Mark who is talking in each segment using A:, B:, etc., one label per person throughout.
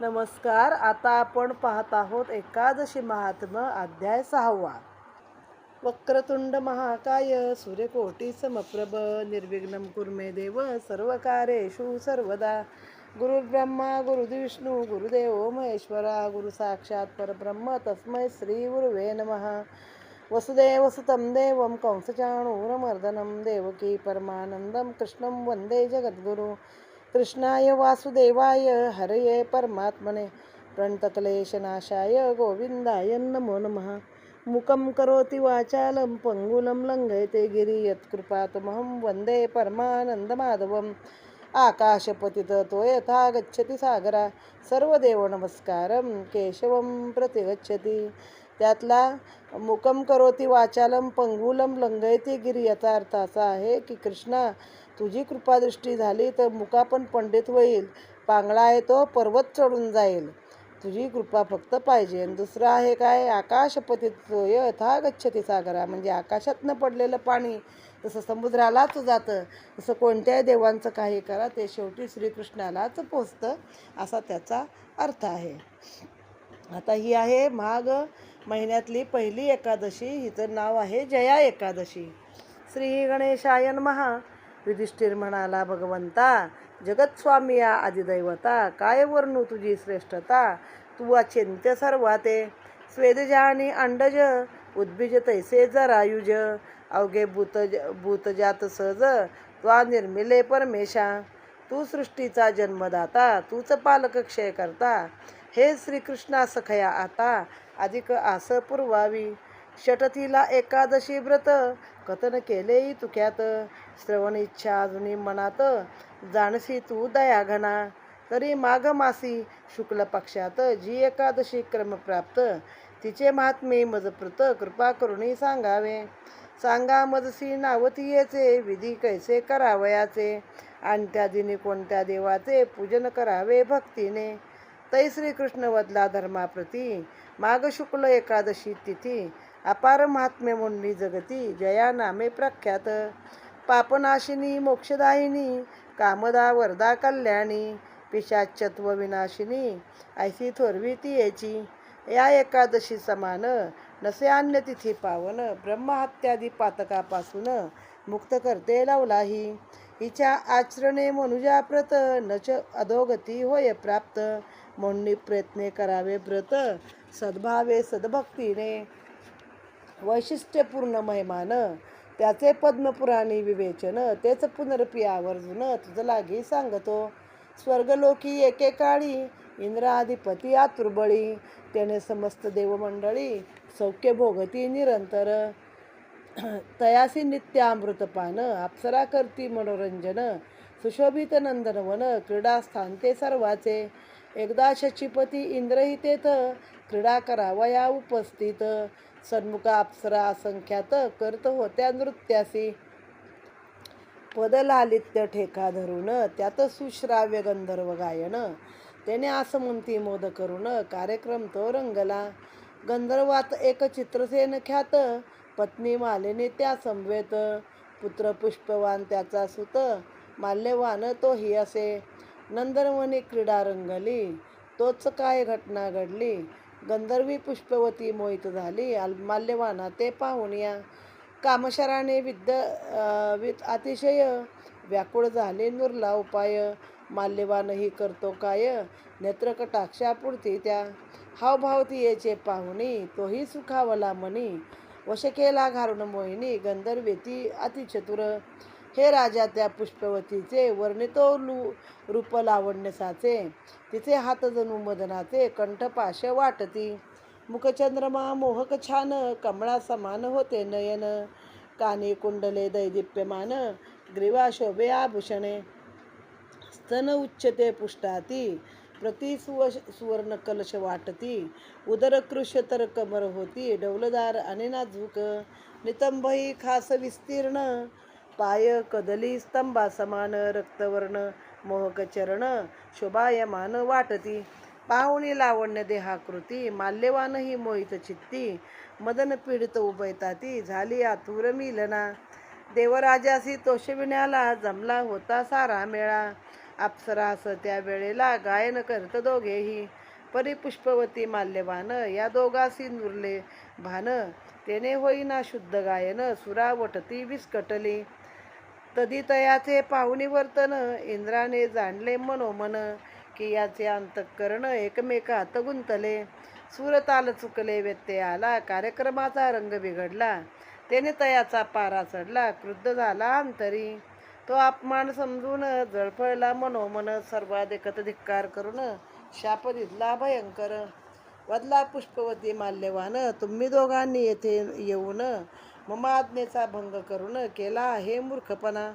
A: नमस्कार आता आपण पाहत आहोत एकादशी महात्म अध्याय सहावा. वक्रतुंड महाकाय सूर्यकोटी समप्रभ निर्विघ्नं कुर्मे देव सर्वकारेषु सर्वदा. गुरुर्ब्रह्मा गुरुविष्णू गुरुदेव महेश्वरा गुरु साक्षात परब्रह्म तस्मै श्री गुरुवे नमः. वसुदेव सुतं देवं कंसचाणूरमर्दनं देवकी परमानन्दं कृष्णं वन्दे जगद्गुरु. कृष्णाय वासुदेवाय हरये परमात्मने. प्रणतक्लेशनाशाय गोविन्दाय नमो नमः. मुखं करोति वाचालं पङ्गुलं लङ्घयते गिरि यत्कृपातमहं वन्दे परमानन्दमाधवम्. आकाशपतितो यथा गच्छति सागरा सर्वदेव नमस्कारं केशवं प्रति गच्छति त्यातला मुकम करोती वाचालम पंगुलम लंगयती गिरी याचा अर्थ असा आहे की कृष्णा तुझी कृपादृष्टी झाली तर मुका पण पंडित होईल. पांगळा आहे तो पर्वत चढून जाईल. तुझी कृपा फक्त पाहिजे. आणि दुसरं आहे काय? आकाशपतीत यथा गच्छती सागरा. म्हणजे आकाशातनं पडलेलं पाणी जसं समुद्रालाच जातं. तसं कोणत्याही देवांचं काही करा ते शेवटी श्रीकृष्णालाच पोचतं असा त्याचा अर्थ आहे. आता ही आहे माघ महिन्यातली पहिली एकादशी. हिचं नाव आहे जया एकादशी. श्री गणेशायन महा युधिष्ठिर म्हणाला भगवंता जगत्स्वामी या आदिदैवता काय वर्णू तुझी श्रेष्ठता? तू अचिंत्य सर्वाते. स्वेदज आणि अंडज उद्बीज तैसे जरायुज अवघे भूत भूतजात सहज त्वा निर्मिले परमेशा. तू सृष्टीचा जन्मदाता तूच पालक क्षय करता हे श्रीकृष्णा सखया आता अधिक आस पुरवावी. षटतीला एकादशी व्रत. कथन केले तुक्यात. श्रवण इच्छा अजूनही मनात. जाणसी तू दया घना तरी माघ मासी शुक्ल पक्षात जी एकादशी क्रमप्राप्त तिचे महात्मे मजप्रत कृपा करुणी सांगावे. सांगा मजसी नावतीयेचे विधी कैसे करावयाचे. आणि त्या दिनी कोणत्या देवाचे पूजन करावे भक्तीने. तै श्रीकृष्ण वदला धर्माप्रती माघ शुक्ल एकादशी तिथी अपार महात्म्य मुंडी जगती जया नामे प्रख्यात. पापनाशिनी मोक्षदायिनी कामदा वरदा कल्याणी पिशाचत्व विनाशिनी ऐसी थोरवी ती याची या एकादशी समान नसे अन्य तिथी पावन ब्रह्महत्यादी पातकापासून मुक्त करते लावलाही. हिच्या आचरणे मनुजाप्रत नच अधोगती होय प्राप्त. म्हणून प्रयत्ने करावे व्रत सद्भावे सद्भक्तीने. वैशिष्ट्यपूर्ण महिमान त्याचे पद्मपुराणी विवेचन तेच पुनरपी आवर्जून तुझं लागी सांगतो. स्वर्गलोकी एकेकाळी इंद्राधिपती आतुर्बळी त्याने समस्त देवमंडळी सौख्य भोगती निरंतर. तयासी नित्यामृतपान अप्सरा करती मनोरंजन सुशोभित नंदनवन क्रीडास्थान ते सर्वाचे. एकदा शचीपती इंद्रही तेथ क्रीडा करावया उपस्थित. सन्मुखा अप्सरा असंख्यात करत होत्या नृत्यासी. पदलालित्य ठेका धरून त्यात सुश्राव्य गंधर्व गायन. त्याने आसमंती मोद करून कार्यक्रम तो रंगला. गंधर्वात एक चित्रसेन ख्यात. पत्नी मालिनी त्या समवेत पुत्र पुष्पवान त्याचा सुत. माल्यवान तोही असे. नंदनवनी क्रीडा रंगली. तोच काय घटना घडली? गंधर्वी पुष्पवती मोहित झाली. अल माल्यवाना ते पाहून या कामशराने विद्य विद अतिशय व्याकुळ झाले. नुरला उपाय माल्यवानही करतो काय? नेत्रकटाक्षापुरती त्या हावभाव तियेचे पाहुणी तोही सुखावला मनी वश केला घालून मोहिनी गंधर्वेती अतिचतुर हे राजा त्या पुष्पवतीचे वर्णितो लू रूप लावण्यसाचे. तिचे हात जणू मदनाचे कंठपाश वाटती. मुखचंद्रमा मोहक छान कमळा समान होते नयन. काने कुंडले दैदिप्यमान ग्रीवा शोभे आभूषणे. स्तन उच्चते पुष्टाती प्रति सुव सुवर्ण कलश वाटती. उदर कृशतर कमर होती डौलदार अनिना झुक नितंबही खास विस्तीर्ण पाय कदली स्तंभा समान रक्तवर्ण मोहक चरण शोभायमान वाटती. पाहुणी लावण्य देहाकृती माल्यवानही मोहित चित्ती. मदन पीडित उभयताती झाली आतुर मिलना. देवराजासी तोषविण्याला जमला होता सारा मेळा. अप्सरा असं त्या वेळेला गायन करत दोघेही. परिपुष्पवती माल्यवान या दोघासी नुरले भान. तेने होईना शुद्ध गायन सुरावटती विस्कटली. तधी तयाचे पाहुणी वर्तन इंद्राने जाणले मनोमन की याचे अंतःकरण एकमेकात गुंतले. सुरताल चुकले व्यत्यय आला कार्यक्रमाचा रंग बिघडला. त्याने तयाचा पारा चढला क्रुद्ध झाला अंतरी. तो अपमान समजून जळफळला मनोमन सर्वाधिकत धिक्कार करून शाप दिसला भयंकर. वदला पुष्पवती माल्यवान तुम्ही दोघांनी येथे येऊन मम आज्ञेचा भंग करून केला आहे मूर्खपणा.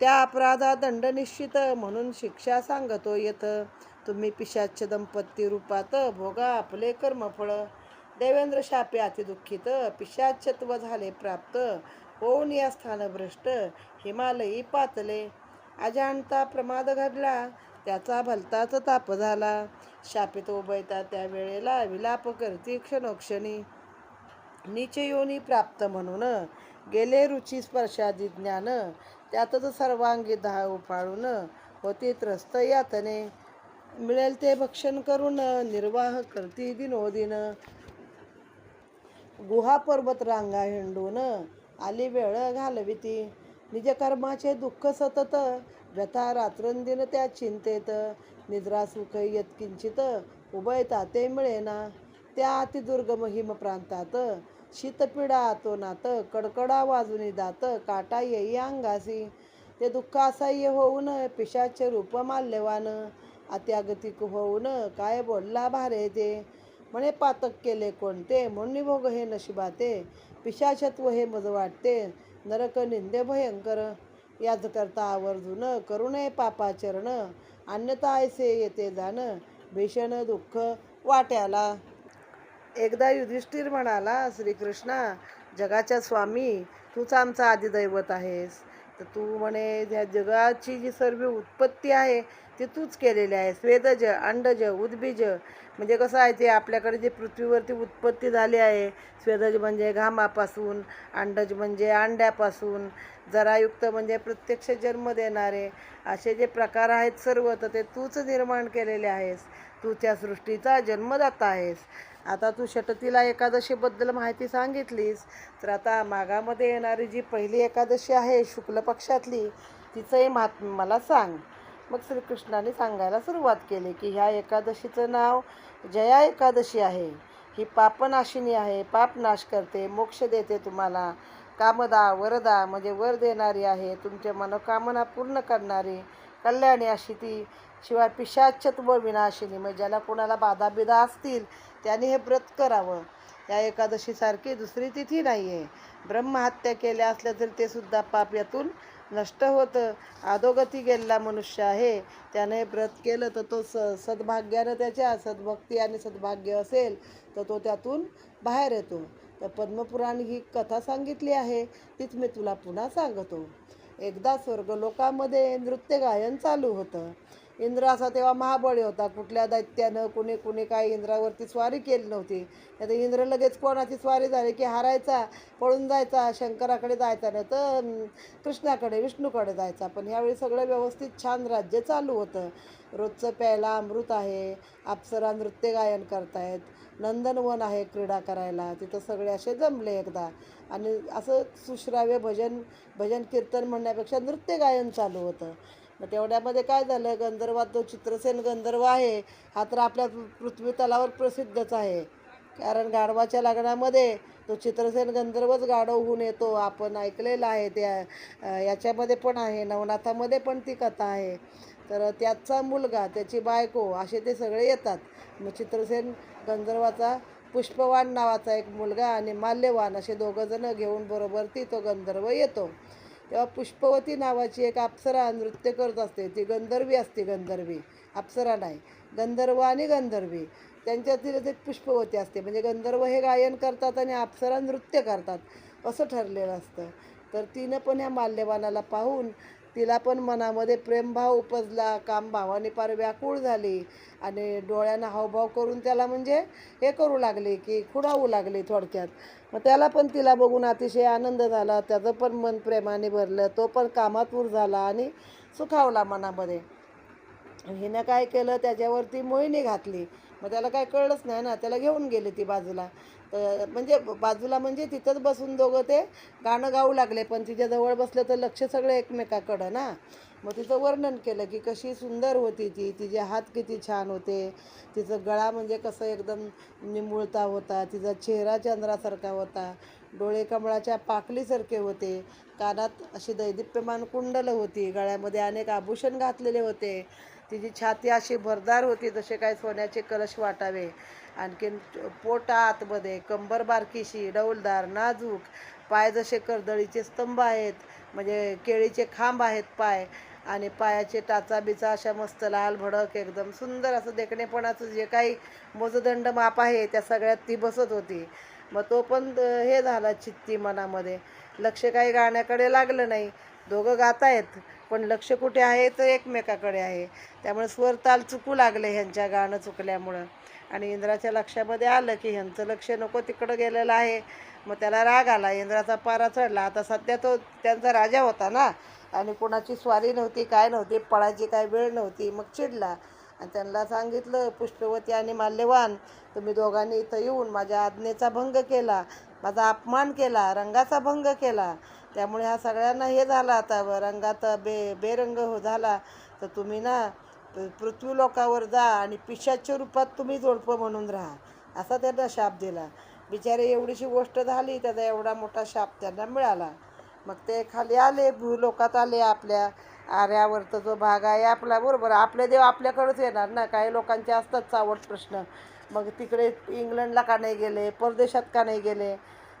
A: त्या अपराधा दंड निश्चित म्हणून शिक्षा सांगतो येत. तुम्ही पिशाच्य दंपती रूपात भोगा आपले कर्मफळ. देवेंद्र शापे अतिदुःखित पिशाच्यत्व झाले प्राप्त. होऊन या स्थानभ्रष्ट हिमालयी पातले. अजाणता प्रमाद घडला त्याचा भलताच ताप झाला. शापित उभयता त्या वेळेला विलाप करती क्षणोक्षणी. निचयोनी प्राप्त म्हणून गेले रुची स्पर्शादी ज्ञान. त्यातच सर्वांगी दहा उफाळून होती त्रस्त यातने. मिळेल ते भक्षण करून निर्वाह करती दिनोदिन. गुहा पर्वत रांगा हिंडून आली वेळ घालविती. निजकर्माचे दुःख सतत व्यथा रात्रंदिन त्या चिंतेत. निद्रा सुख यत्किंचित उभयता ते मिळेना. त्या अतिदुर्गम हिम प्रांतात. शीतपिडा आतोनात कडकडा वाजूनी दात काटा येई अंगासी. ते दुःख असह्य होऊन पिशाचे रूप माल्यवान. अत्यागतिक होऊन काय बोलला भारे ते? म्हणे पातक केले कोणते? म्हणून भोग हे नशिबाते. पिशाचत्व हे मज वाटते. नरक निंदे भयंकर. याच करता आवर्जून करू नये पापाचरण. अन्यथा ऐसे येते जाण. भीषण दुःख वाट्याला. एकदा युधिष्ठिर म्हणाला श्रीकृष्णा जगाच्या स्वामी तूच आमचा आदिदैवत आहेस. तर तू म्हणे ह्या जगाची जी सर्व उत्पत्ती आहे ती तूच केलेली आहेस स्वेदज अंडज उद्बीज म्हणजे कसं आहे ते आपल्याकडे जे पृथ्वीवरती उत्पत्ती झाली आहे स्वेदज म्हणजे घामापासून अंडज म्हणजे अंड्यापासून जरायुक्त म्हणजे प्रत्यक्ष जन्म देणारे असे जे प्रकार आहेत सर्व तर ते तूच निर्माण केलेले आहेस. तू त्या सृष्टीचा जन्मदाता आहेस. आता तू षटतीला एकादशीबद्दल माहिती सांगितलीस तर आता मागामध्ये येणारी जी पहिली एकादशी आहे शुक्ल पक्षातली तिचंही महात्म मला सांग. मग श्रीकृष्णाने सांगायला सुरुवात केली की ह्या एकादशीचं नाव जया एकादशी आहे. ही पापनाशिनी आहे. पाप नाश करते मोक्ष देते तुम्हाला. कामदा वरदा म्हणजे वर देणारी आहे तुमच्या मनोकामना पूर्ण करणारी कल्याणी अशी ती. शिवाय पिशाच्यत्व विनाशिनी म्हणजे ज्याला कोणाला बाधाबिधा असतील त्याने हे व्रत करावं. या एकादशीसारखी दुसरी तिथी नाही आहे ब्रह्महत्या केल्या असल्या तरी ते सुद्धा पाप यातून नष्ट होतं. अधोगती गेलेला मनुष्य आहे. त्याने हे व्रत केलं तर तो स सद्भाग्यानं त्याच्या सद्भक्ती आणि सद्भाग्य असेल तर तो त्यातून बाहेर येतो. तर पद्मपुराण ही कथा सांगितली आहे. तीच मी तुला पुन्हा सांगतो. एकदा स्वर्गलोकामध्ये नृत्य गायन चालू होतं. इंद्र असा तेव्हा महाबळी होता. कुठल्या दैत्यानं कुणी कुणी काय इंद्रावरती स्वारी केली नव्हती. आता इंद्र लगेच कोणाची स्वारी झाली की हारायचा पळून जायचा शंकराकडे जायचा नाही तर कृष्णाकडे विष्णूकडे जायचा. पण यावेळी सगळं व्यवस्थित छान राज्य चालू होतं. रोजचं प्यायला अमृत आहे अप्सरा नृत्य गायन करतायत नंदनवन आहे क्रीडा करायला. तिथं सगळे असे जमले एकदा. आणि असं सुश्राव्य भजन भजन कीर्तन म्हणण्यापेक्षा नृत्य गायन चालू होतं. मग तेवढ्यामध्ये काय झालं? गंधर्वात जो चित्रसेन गंधर्व आहे हा तर आपल्या पृ- पृथ्वी तलावर प्रसिद्धच आहे. कारण गाढवाच्या लग्नामध्ये तो चित्रसेन गंधर्वच गाढव होऊन येतो. आपण ऐकलेलं आहे त्या याच्यामध्ये पण आहे नवनाथामध्ये पण ती कथा आहे. तर त्याचा मुलगा त्याची बायको असे ते सगळे येतात. मग चित्रसेन गंधर्वाचा पुष्पवान नावाचा एक मुलगा आणि माल्यवान असे दोघंजणं घेऊन बरोबर ती तो गंधर्व येतो. तेव्हा पुष्पवती नावाची एक अप्सरा नृत्य करत असते. ती गंधर्वी असते गंधर्वी. अप्सरा नाही. गंधर्व आणि गंधर्वी. त्यांच्यातील एक पुष्पवती असते. म्हणजे गंधर्व हे गायन करतात आणि अप्सरा नृत्य करतात. असं ठरलेलं असतं. तर तिनं पण ह्या माल्यवानाला पाहून तिला पण मनामध्ये प्रेमभाव उपजला काम भावाने पार व्याकुळ झाली आणि डोळ्यांना हावभाव करून त्याला म्हणजे हे करू लागले की खुडावू लागले थोडक्यात. मग त्याला पण तिला बघून अतिशय आनंद झाला. त्याचं पण मन प्रेमाने भरलं तो पण कामातूर झाला आणि सुखावला मनामध्ये. हिनं काय केलं त्याच्यावरती मोहिनी घातली. मग त्याला काय कळलंच नाही ना त्याला घेऊन गेली ती बाजूला. तर म्हणजे बाजूला म्हणजे तिथंच बसून दोघं ते गाणं गाऊ लागले. पण तिच्याजवळ बसलं तर लक्ष सगळं एकमेकाकडं ना. मग तिचं वर्णन केलं की कशी सुंदर होती ती. तिचे हात किती छान होते. तिचं गळा म्हणजे कसं एकदम निमुळता होता. तिचा चेहरा चंद्रासारखा होता. डोळे कमळाच्या पाकलीसारखे होते. कानात अशी दैदिप्यमान कुंडलं होती. गळ्यामध्ये अनेक आभूषण घातलेले होते. तिची छाती अशी भरदार होती जसे काय सोन्याचे कलश वाटावे. आणखीन पोटा आतमध्ये कंबर बारकीशी डौलदार नाजूक पाय जसे कर्दळीचे स्तंभ आहेत म्हणजे केळीचे खांब आहेत पाय आणि पायाचे टाचा बिचा अशा मस्त लाल भडक एकदम सुंदर असं देखणेपणाचं जे काही मोजदंड माप आहे त्या सगळ्यात ती बसत होती. मग तो पण हे झाला चित्ती मनामध्ये. लक्ष काही गाण्याकडे लागलं नाही. दोघं गात आहेत पण लक्ष कुठे आहे? तर एकमेकाकडे आहे. त्यामुळे स्वर ताल चुकू लागले ह्यांच्या गाणं चुकल्यामुळं. आणि इंद्राच्या लक्षामध्ये आलं की ह्यांचं लक्ष नको तिकडं गेलेलं आहे. मग त्याला राग आला. इंद्राचा पारा चढला. आता सध्या तो त्यांचा राजा होता ना? आणि कोणाची स्वारी नव्हती काय नव्हती पळायची काय वेळ नव्हती. मग चिडला. आणि त्यांना सांगितलं पुष्पवती आणि माल्यवान तुम्ही दोघांनी इथं येऊन माझ्या आज्ञेचा भंग केला माझा अपमान केला रंगाचा भंग केला. त्यामुळे हा सगळ्यांना हे झाला आता रंगात बे बेरंग हो झाला. तर तुम्ही ना पृथ्वी लोकावर जा आणि पिशाच्या रूपात तुम्ही जोडपं म्हणून राहा. असा त्यांना शाप दिला. बिचारे एवढीशी गोष्ट झाली त्याचा एवढा मोठा शाप त्यांना मिळाला. मग ते खाली आले भूलोकात आले आपल्या आर्यावरचा जो भाग आहे आपला बरोबर. आपले देव आपल्याकडंच येणार ना? काही लोकांचे असतात चावट प्रश्न. मग तिकडे इंग्लंडला का नाही गेले? परदेशात का नाही गेले?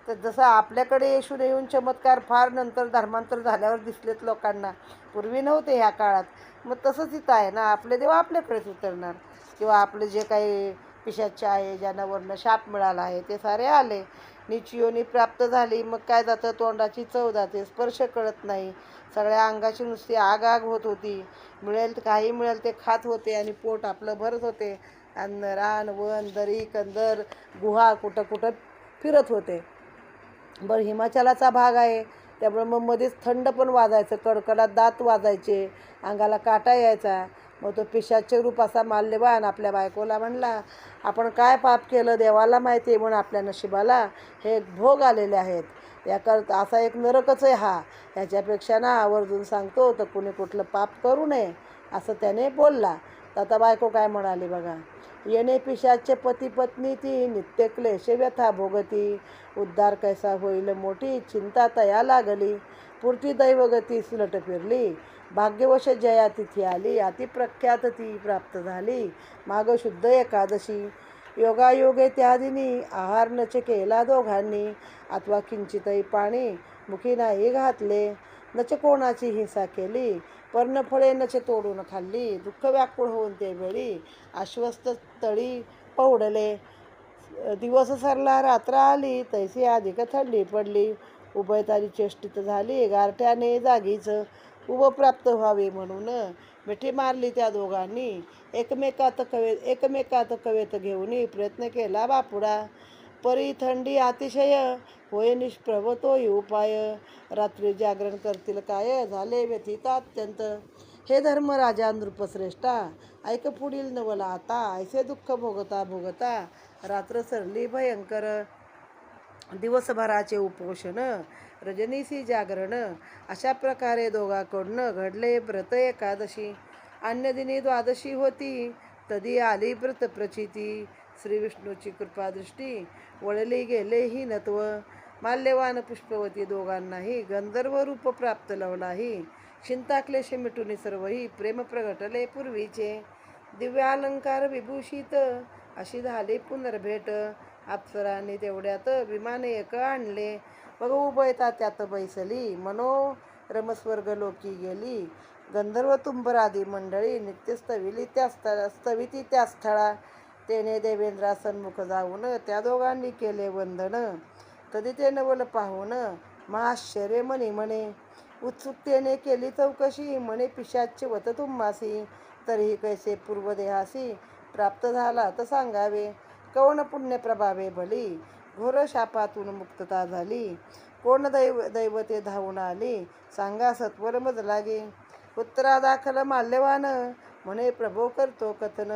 A: तर जसं आपल्याकडे येशून येऊन चमत्कार फार नंतर धर्मांतर झाल्यावर दिसलेत लोकांना. पूर्वी नव्हते ह्या काळात. मग तसंच इथं आहे ना आपले देव आपल्याकडेच उतरणार. किंवा आपले जे काही पिशाचे आहे ज्यांना वर्ण शाप मिळाला आहे ते सारे आले. निचियोनी प्राप्त झाली मग काय जातं? तोंडाची चव जाते स्पर्श कळत नाही. सगळ्या अंगाची नुसती आग आग होत होती. मिळेल काही मिळेल ते खात होते आणि पोट आपलं भरत होते. अन्न रान वन दरी कंदर गुहा कुठं कुठं फिरत होते. बरं हिमाचलाचा भाग आहे. त्यामुळे मग मध्येच थंड पण वाजायचं कडकडात दात वाजायचे अंगाला काटा यायचा. मग तो पिशाचे रूप असा माल्यवान आपल्या बायकोला म्हणला आपण काय पाप केलं देवाला माहिती आहे म्हणून आपल्या नशिबाला हे भोग आलेले आहेत. याकरता असा एक नरकच आहे हा. ह्याच्यापेक्षा ना आवर्जून सांगतो तर कुणी कुठलं पाप करू नये असं त्याने बोलला. आता बायको काय म्हणाली बघा? येणे पिशाचे पती पत्नी ती नित्य व्यथा भोगती. उद्धार कैसा होईल मोठी? चिंता तया लागली. पुरती दैवगती सुलट फिरली. भाग्यवश जया तिथी आली. अति प्रख्यात ती प्राप्त झाली. माग शुद्ध एकादशी. योगायोगे त्या दिनी आहार नच केला दोघांनी. अथवा किंचितही पाणी. मुखी नाही घातले. नच कोणाची हिंसा केली? पर्णफळे नचे तोडून खाल्ली. दुःख व्याकुळ होऊन ते वेळी आश्वस्त तळी पौडले. दिवस सरला रात्र आली तैसी अधिक थंडी पडली. उभयतारी चेष्टित झाली गारठ्याने जागीच उभं प्राप्त व्हावे म्हणून मिठी मारली त्या दोघांनी. एकमेकात कवे एकमेकात कवेत घेऊन प्रयत्न केला बापुडा. परी थंडी अतिशय. होय निष्प्रभ तोही उपाय. रात्री जागरण करतील काय? झाले व्यथित अत्यंत. हे धर्मराजा नृपश्रेष्ठा. ऐक पुढील नवला आता. ऐसे दुःख भोगता भोगता. रात्र सरली भयंकर. दिवसभराचे उपोषण. रजनीसी जागरण. अशा प्रकारे दोघाकडनं घडले व्रत एकादशी. अन्य दिनी द्वादशी होती. तदी आली व्रत प्रचिती. श्री विष्णूची कृपादृष्टी वळली गेलेही नत्व. माल्यवान पुष्पवती दोघांनाही गंधर्व रूप प्राप्त लवलाही. चिंताक्लेश मिटून सर्वही प्रेम प्रगटले पूर्वीचे. दिव्यालंकार विभूषित अशी झाली पुनर्भेट. अप्सरांनी तेवढ्यात विमाने एक आणले. बघ उभयता त्यात बैसली. मनो रमस्वर्ग लोकी गेली. गंधर्व तुंबरादी मंडळी नित्यस्तविली त्या स्थळ स्तविती त्या स्थळा. तेने देवेंद्रा सन्मुख जाऊन त्या दोघांनी केले वंदन. तरी ते नवल पाहून महाश्चर्य म्हणे म्हणे उत्सुकतेने केली चौकशी. म्हणे पिशाचे वत तुम्हासी तरीही कैसे पूर्वदेहासी प्राप्त झाला तर सांगावे. कवण पुण्य प्रभावे भली घोर शापातून मुक्तता झाली. कोण दैव दैवते धावून आली सांगा सत्वर मज लागे उत्तरादाखल माल्यवान म्हणे प्रभो करतो कथन.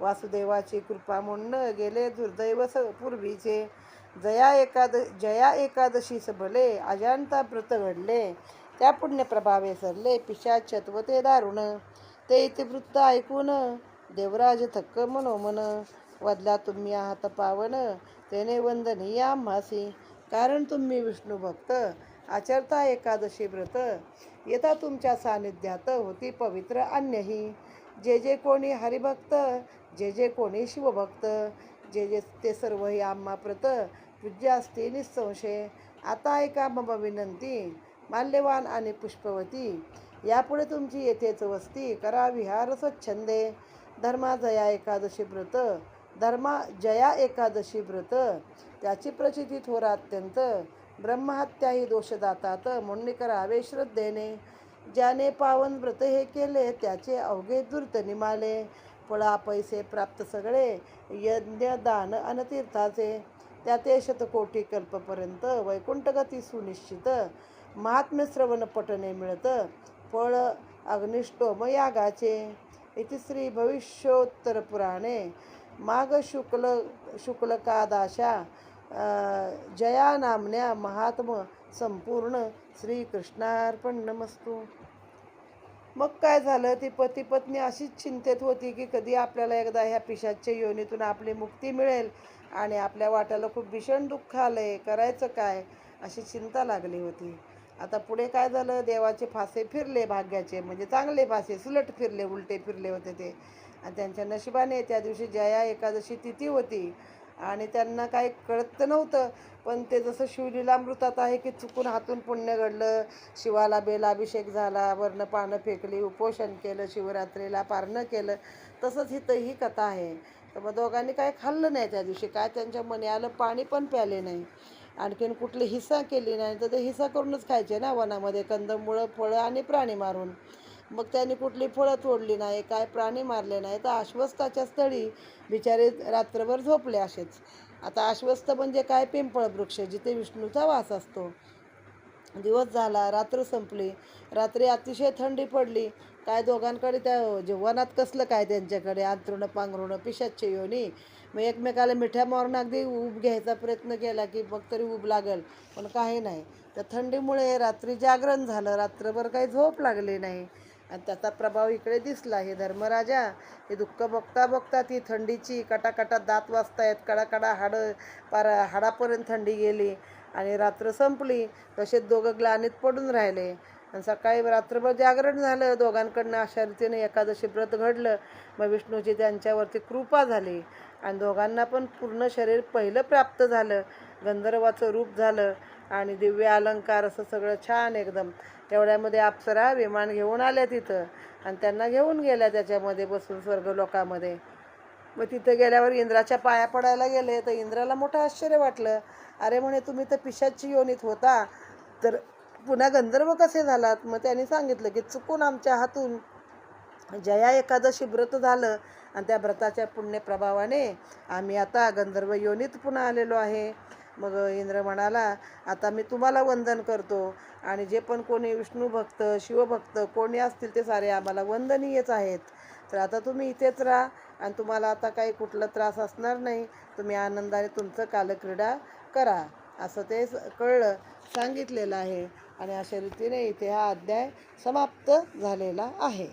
A: वासुदेवाची कृपा म्हणणं गेले दुर्दैव स पूर्वीचे. जया एकाद जया एकादशीस भले अजांता व्रत घडले त्या पुण्यप्रभावे सरले पिशाचत्व ते दारुण. ते इतिवृत्त ऐकून देवराज थक्क मनोमन वदला तुम्ही आहात पावन तेने वंदनीय आम्हासी. कारण तुम्ही विष्णू भक्त आचरता एकादशी व्रत. येता तुमच्या सानिध्यात होती पवित्र अन्यही. जे जे कोणी हरिभक्त जे जे कोणी शिवभक्त जे जे ते सर्वही आम्हा प्रत पूज्य असते निसंशय आता ऐका मम विनंती माल्यवान आणि पुष्पवती यापुढे तुमची येथेच वस्ती करा विहार स्वच्छंदे. धर्मा जया एकादशी व्रत धर्मा जया एकादशी व्रत त्याची प्रचिती थोर अत्यंत. ब्रह्महत्या ही दोषदातात म्हणून करावे श्रद्धेने. ज्याने पावन व्रत हे केले त्याचे अवघे दुर्त निमाले. फळा पैसे प्राप्त सगळे यज्ञ दान अनतीर्थाचे त्याते शतकोटी कल्पपर्यंत वैकुंठगती सुनिश्चित. महात्म्य श्रवण मिळतं फळ अग्निष्टोम यागाचे. इति श्री भविष्योत्तर पुराणे. माघ शुक्ल शुक्लकादाशा जया नामन्या महात्म संपूर्ण श्रीकृष्णार्पण नमस्तू. मग काय झालं? ती पती पत्नी अशीच चिंतेत होती की कधी आपल्याला एकदा ह्या पिशाच्या योनीतून आपली मुक्ती मिळेल आणि आपल्या वाट्याला खूप भीषण दुःख आहे करायचं काय? अशी चिंता लागली होती. आता पुढे काय झालं? देवाचे फासे फिरले भाग्याचे. म्हणजे चांगले फासे सुलट फिरले उलटे फिरले होते ते. आणि त्यांच्या नशिबाने त्या दिवशी जया एकादशी तिथी होती. आणि त्यांना काही कळत तर नव्हतं. पण ते जसं शिवलीलामृतात आहे की चुकून हातून पुण्य घडलं शिवाला बेलाभिषेक झाला वर्ण पानं फेकली उपोषण केलं शिवरात्रीला पारणं केलं तसंच ही ही कथा आहे. तर मग दोघांनी काय खाल्लं नाही त्या दिवशी काय त्यांच्या मनी आलं पाणी पण प्याले नाही. आणखीन कुठली हिस्सा केली नाही तर ते हिस्सा करूनच खायचे ना वनामध्ये कंदमुळं फळं आणि प्राणी मारून. मग त्यांनी कुठली फळं तोडली नाही काय प्राणी मारले नाही. तर आश्वस्ताच्या स्थळी बिचारे रात्रभर झोपले असेच. आता आश्वस्त म्हणजे काय पिंपळ वृक्ष जिथे विष्णूचा वास असतो. दिवस झाला रात्र संपली. रात्री अतिशय थंडी पडली. काय दोघांकडे त्या जेवणात कसलं काय त्यांच्याकडे? अंथरुणं पांघरुणं पिशाचे योनी. मग एकमेकाला मिठ्या मारून अगदी ऊब घ्यायचा प्रयत्न केला की मग तरी ऊब लागेल पण काही नाही. तर थंडीमुळे रात्री जागरण झालं. रात्रभर काही झोप लागली नाही. आणि त्याचा प्रभाव इकडे दिसला. हे धर्मराजा हे दुःख बघता बघता ती थंडीची कटाकटा दात वाजतायत. कडाकडा हाडं पार हाडापर्यंत थंडी गेली आणि रात्र संपली. तसेच दोघं ग्लानीत पडून राहिले. आणि सकाळी रात्रभर जागरण झालं. दोघांकडनं अशा रीतीने एकादशी व्रत घडलं. मग विष्णूची त्यांच्यावरती कृपा झाली. आणि दोघांना पण पूर्ण शरीर पहिलं प्राप्त झालं. गंधर्वाचं रूप झालं. आणि दिव्य अलंकार असं सगळं छान एकदम. तेवढ्यामध्ये अप्सरा विमान घेऊन आल्या तिथं. आणि त्यांना घेऊन गेल्या त्याच्यामध्ये बसून स्वर्गलोकामध्ये मग तिथं गेल्यावर इंद्राच्या पाया पडायला गेले तर इंद्राला मोठं आश्चर्य वाटलं. अरे म्हणे तुम्ही तर पिशाची योनीत होता. तर पुन्हा गंधर्व कसे झालात? मग त्यांनी सांगितलं की चुकून आमच्या हातून जया एकादशी व्रत झालं आणि त्या व्रताच्या पुण्यप्रभावाने आम्ही आता गंधर्व योनीत पुन्हा आलेलो आहे. मग इंद्र म्हणाला आता मी तुम्हाला वंदन करतो आणि जे पण कोणी विष्णू भक्त शिवभक्त कोणी असतील ते सारे आम्हाला वंदनीयच आहेत. तर आता तुम्ही इथेच राहा आणि तुम्हाला आता काही कुठला त्रास असणार नाही. तुम्ही आनंदाने तुमचं कालक्रीडा करा. असं ते कळलं सांगितलेलं आहे. आणि अशा रीतीने इथे हा अध्याय समाप्त झालेला आहे.